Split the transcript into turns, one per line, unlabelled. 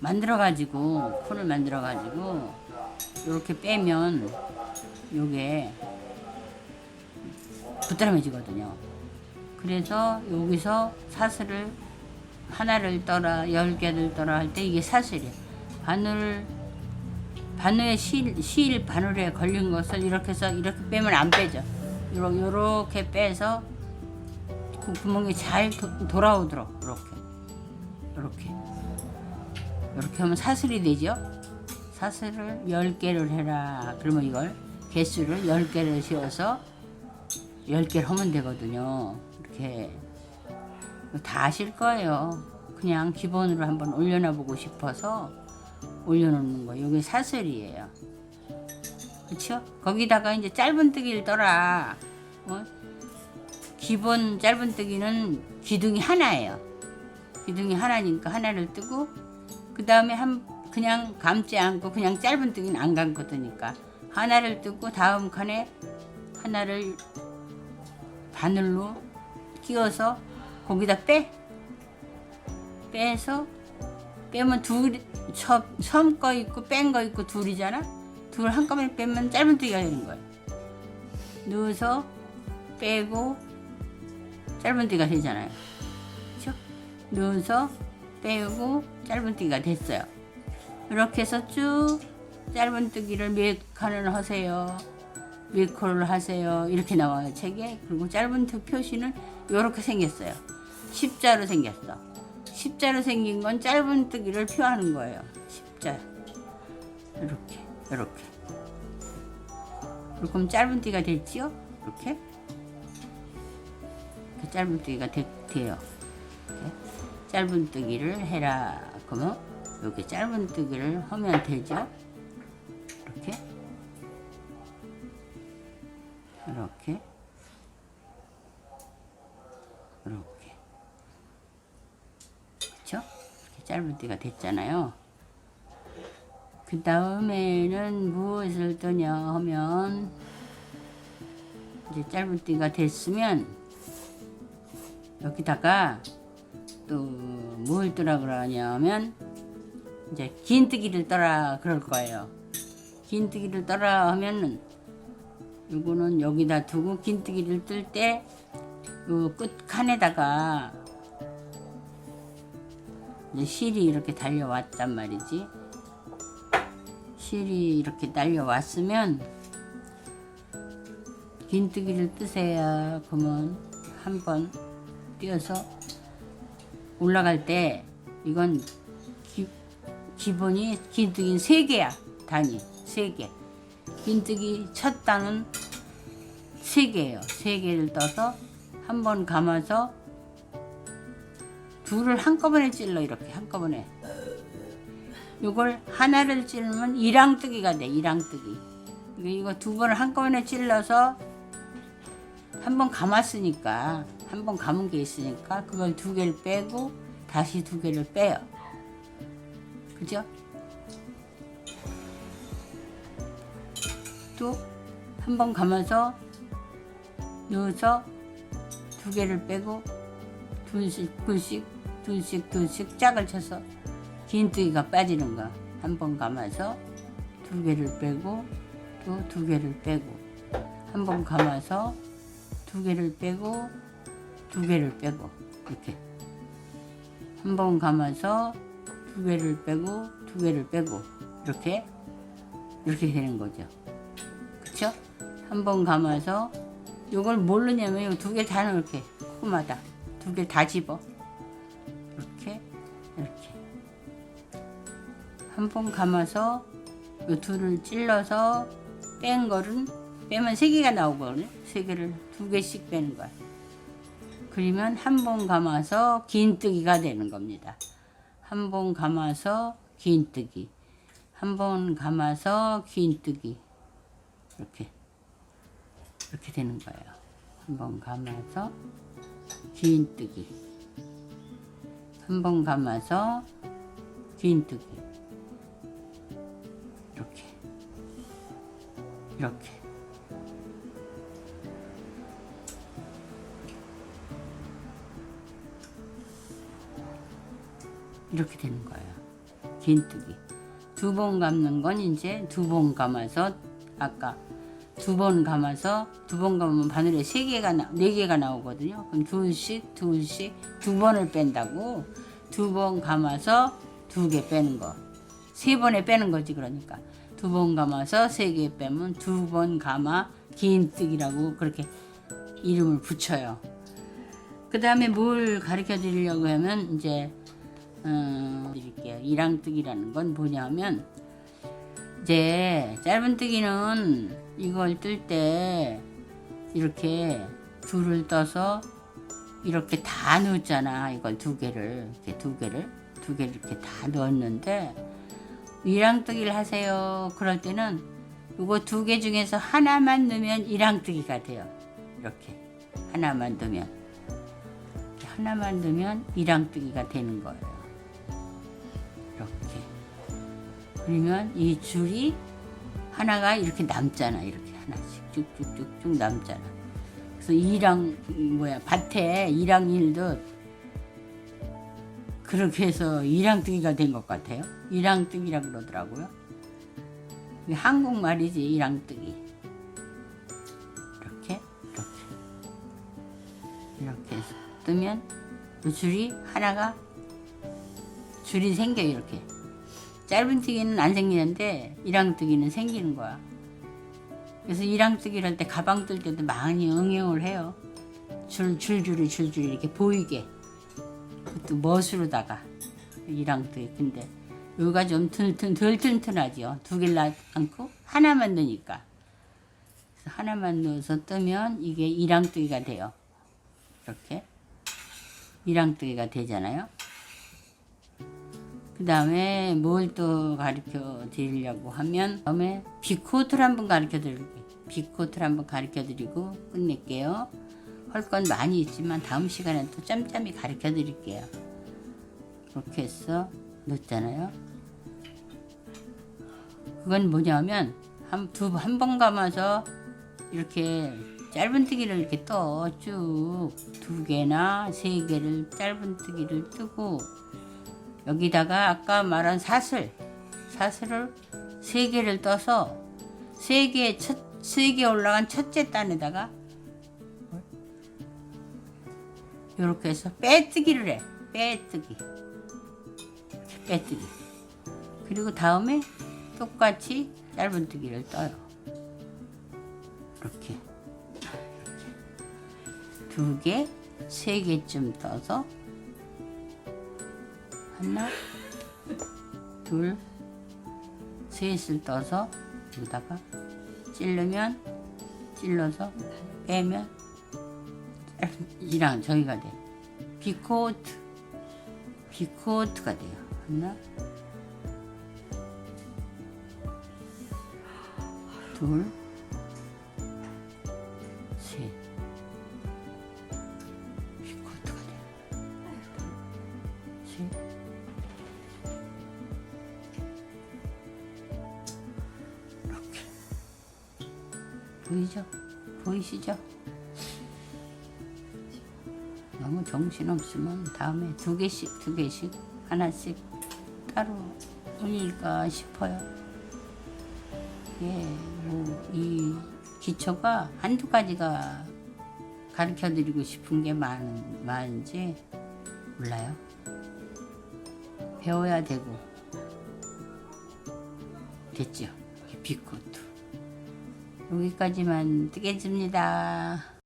만들어 가지고 콘을 만들어 가지고 이렇게 빼면 요게 부드러워지거든요. 그래서 여기서 사슬을 하나를 떠라 열 개를 떠라 할 때 이게 사슬이에요. 바늘 바늘에 실, 실 바늘에 걸린 것을 이렇게 해서 이렇게 빼면 안 빼죠. 요러- 요렇게 빼서 그 구멍이 잘 도- 돌아오도록 이렇게 이렇게 이렇게 하면 사슬이 되죠. 사슬을 10개를 해라. 그러면 이걸 개수를 10개를 씌워서 10개를 하면 되거든요. 이렇게 다 아실 거예요. 그냥 기본으로 한번 올려놔 보고 싶어서 올려놓는 거. 이게 사슬이에요. 그쵸? 거기다가 이제 짧은뜨기를 떠라. 어? 기본 짧은뜨기는 기둥이 하나예요. 기둥이 하나니까 하나를 뜨고 그 다음에 한 그냥 감지 않고 그냥 짧은 뜨기는 안 감거드니까 하나를 뜨고 다음 칸에 하나를 바늘로 끼워서 거기다 빼. 빼서 빼면 둘 섬 거 있고 뺀 거 있고 둘이잖아? 둘 한꺼번에 빼면 짧은 뜨기가 되는 거야. 넣어서 빼고 짧은 뜨기가 되잖아요. 그렇죠? 넣어서 빼고 짧은뜨기가 됐어요. 이렇게 해서 쭉 짧은뜨기를 몇 칸을 하세요. 몇 콜을 하세요. 이렇게 나와요 책에. 그리고 짧은뜨기 표시는 이렇게 생겼어요. 십자로 생겼어. 십자로 생긴 건 짧은뜨기를 표하는 거예요. 십자. 이렇게 이렇게. 그럼 짧은뜨기가 됐지요? 이렇게? 짧은뜨기가 되, 돼요. 짧은뜨기를 해라 그러면 이렇게 짧은뜨기를 하면 되죠 이렇게 이렇게 이렇게 그렇죠? 이렇게 짧은뜨기가 됐잖아요. 그 다음에는 무엇을 뜨냐 하면 이제 짧은뜨기가 됐으면 여기다가 또 뭘 뜨라 그러냐면 이제 긴뜨기를 떠라 그럴 거예요. 긴뜨기를 떠라 하면은 요거는 여기다 두고 긴뜨기를 뜰때요 끝칸에다가 이제 실이 이렇게 달려왔단 말이지. 실이 이렇게 달려왔으면 긴뜨기를 뜨세요. 그러면 한번 띄어서 올라갈 때 이건 기, 기본이 긴뜨기는 세 개야. 단위 세 개. 긴뜨기 첫 단은 세 개예요. 세 개를 떠서 한 번 감아서 둘을 한꺼번에 찔러 이렇게 한꺼번에. 요걸 하나를 찌르면 이랑뜨기가 돼. 이랑뜨기. 이거 두 번을 한꺼번에 찔러서 한 번 감았으니까 한 번 감은 게 있으니까 그걸 두 개를 빼고 다시 두 개를 빼요. 그죠? 또 한 번 감아서 넣어서 두 개를 빼고 둘씩 둘씩 둘씩 둘씩 짝을 쳐서 긴뜨기가 빠지는 거. 한 번 감아서 두 개를 빼고 또 두 개를 빼고 한 번 감아서 두 개를 빼고 두 개를 빼고 이렇게 한 번 감아서 두 개를 빼고 두 개를 빼고 이렇게 이렇게 되는 거죠. 그쵸? 한 번 감아서 요걸 뭘로 냐면 두 개 다 넣을게 코마다 두 개 다 집어 이렇게 이렇게 한 번 감아서 요 둘을 찔러서 뺀 거는 빼면 세 개가 나오거든요 세 개를 두 개씩 빼는 거야 그러면 한 번 감아서 긴뜨기가 되는 겁니다 한 번 감아서 긴뜨기 한 번 감아서 긴뜨기 이렇게 이렇게 되는 거예요. 한 번 감아서 긴뜨기. 한 번 감아서 긴뜨기. 이렇게. 이렇게. 이렇게 되는 거예요. 긴뜨기. 두 번 감는 건 이제 두 번 감아서 아까 두 번 감아서 두 번 감으면 바늘에 세 개가 나, 네 개가 나오거든요. 그럼 둘씩 둘씩 두 번을 뺀다고 두 번 감아서 두 개 빼는 거. 세 번에 빼는 거지 그러니까 두 번 감아서 세 개 빼면 두 번 감아 긴뜨기라고 그렇게 이름을 붙여요. 그 다음에 뭘 가르쳐 드리려고 하면 이제 어, 드릴게요. 이랑뜨기라는 건 뭐냐면 이제 짧은뜨기는 이걸 뜰 때 이렇게 줄을 떠서 이렇게 다 넣었잖아. 이걸 두 개를 이렇게 두 개를 두 개를 이렇게 다 넣었는데 이랑뜨기를 하세요. 그럴 때는 이거 두 개 중에서 하나만 넣으면 이랑뜨기가 돼요. 이렇게 하나만 넣으면 하나만 넣으면 이랑뜨기가 되는 거예요. 이렇게 그러면 이 줄이 하나가 이렇게 남잖아. 이렇게 하나씩 쭉쭉쭉쭉 남잖아. 그래서 이랑 뭐야 밭에 이랑 일도 그렇게 해서 이랑뜨기가 된 것 같아요. 이랑뜨기라 그러더라고요. 한국말이지 이랑뜨기. 이렇게 이렇게 이렇게 해서 뜨면 이 줄이 하나가 줄이 생겨 이렇게. 짧은뜨기는 안 생기는데 이랑뜨기는 생기는 거야. 그래서 이랑뜨기를 할 때 가방 뜰 때도 많이 응용을 해요. 줄 줄줄이 줄줄이 이렇게 보이게. 그것도 멋으로다가 이랑뜨기. 근데 여기가 좀 튼튼 덜 튼튼하죠. 두 개를 놔 않고 하나만 넣으니까. 하나만 넣어서 뜨면 이게 이랑뜨기가 돼요. 이렇게 이랑뜨기가 되잖아요. 그 다음에 뭘 또 가르쳐 드리려고 하면 다음에 비코트를 한번 가르쳐 드릴게요. 비코트를 한번 가르쳐 드리고 끝낼게요. 할 건 많이 있지만 다음 시간에 또 짬짬이 가르쳐 드릴게요. 이렇게 해서 넣었잖아요. 그건 뭐냐면 한 두 한 번 감아서 이렇게 짧은뜨기를 이렇게 떠 쭉 두 개나 세 개를 짧은뜨기를 뜨고 여기다가 아까 말한 사슬 사슬을 세 개를 떠서 세개첫세개 올라간 첫째 단에다가 이렇게 해서 빼뜨기를 해. 빼뜨기. 빼뜨기. 그리고 다음에 똑같이 짧은뜨기를 떠요. 이렇게. 두 개, 세 개쯤 떠서 하나, 둘, 셋을 떠서 여기다가 찌르면 찔러서 빼면 이랑 저기가 돼. 비코트, 비코트가 돼요. 하나, 둘, 보이죠? 보이시죠? 너무 정신 없으면 다음에 두 개씩 두 개씩 하나씩 따로 올릴까 싶어요. 예, 뭐 이 기초가 한두 가지가 가르쳐 드리고 싶은 게 많, 많은지 몰라요. 배워야 되고 됐죠. 비코트 여기까지만 뜨겠습니다.